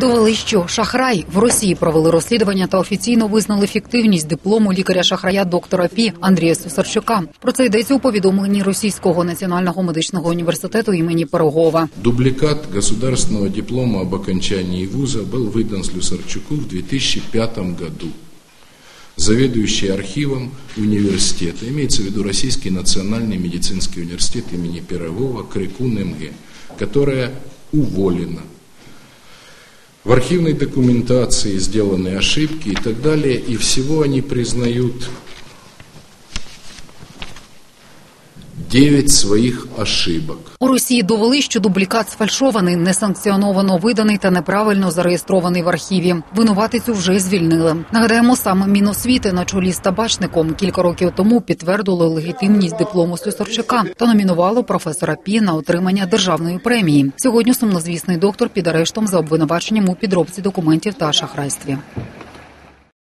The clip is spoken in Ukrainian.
Довели, що шахрай в Росії провели розслідування та офіційно визнали фіктивність диплому лікаря-шахрая доктора Пі Андрія Сусарчука. Про це йдеться у повідомленні Російського національного медичного університету імені Пирогова. Дубликат государственного диплома об окончании вуза был выдан Слюсарчуку в 2005 году. Заведующий архивом университета, имеется в виду Российский национальный медицинский университет имени Пирогова, Крикун МГ, которая уволена. в архивной документации сделаны ошибки и так далее, и всего они признают 9 своих ошибок. У Росії довели, що дублікат сфальшований, несанкціоновано виданий та неправильно зареєстрований в архіві. Винуватицю вже звільнили. Нагадаємо, саме Міносвіти на чолі з табачником кілька років тому підтвердило легітимність диплому Слюсарчука та номінувало професора Пі на отримання державної премії. Сьогодні сумнозвісний доктор під арештом за обвинуваченням у підробці документів та шахрайстві.